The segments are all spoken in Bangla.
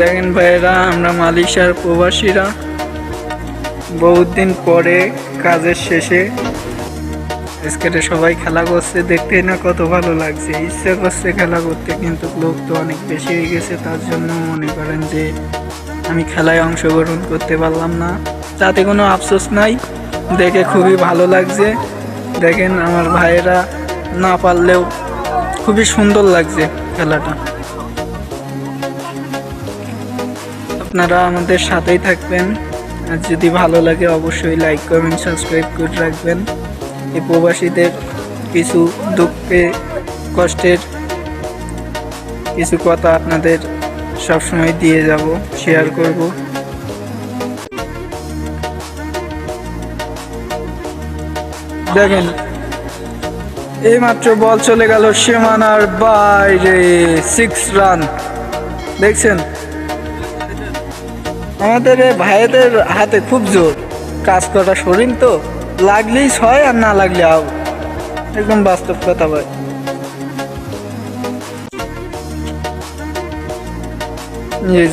দেখেন ভাইয়েরা, আমরা মালয়েশিয়ার প্রবাসীরা বহুত দিন পরে কাজের শেষে স্কেটে সবাই খেলা করছে, দেখতেই না কত ভালো লাগছে। ইচ্ছে করছে খেলা করতে, কিন্তু লোক তো অনেক বেশি হয়ে গেছে, তার জন্য মনে করেন যে আমি খেলায় অংশগ্রহণ করতে পারলাম না। তাতে কোনো আফসোস নাই, দেখে খুবই ভালো লাগছে। দেখেন আমার ভাইয়েরা না পারলেও খুবই সুন্দর লাগছে খেলাটা। আপনারা আমাদের সাথেই থাকবেন। আর যদি ভালো লাগে, অবশ্যই লাইক কমেন্ট সাবস্ক্রাইব করে রাখবেন। এই প্রবাসীদের কিছু দুঃখে, কষ্টের কিছু কথা আপনাদের সবসময় দিয়ে যাব শেয়ার করব। দেখেন, এইমাত্র বল চলে গেল সীমানার বাইরে সিক্স রান দেখছেন? আমাদের ভাইদের হাতে খুব জোর। কাজ করা শরীর তো, লাগলেই ছয় আর না লাগলে আউট একদম বাস্তব কথা ভাই।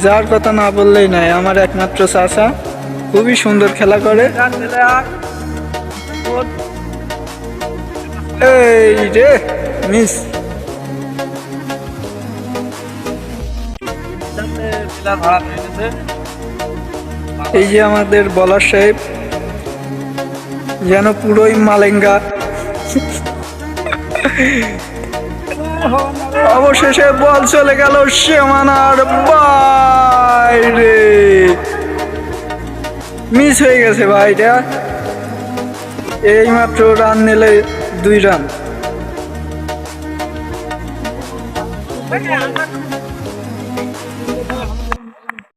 যার কথা না বললেই নাই আমার একমাত্র চাষা খুবই সুন্দর খেলা করে। এই রে, মিস। এই যে আমাদের বলার সাহেব, যেন পুরোই মালেঙ্গা। অবশেষে বল চলে গেল সীমানার বাইরে। মিস হয়ে গেছে ভাইটা। এইমাত্র রান নিলে দুই রান।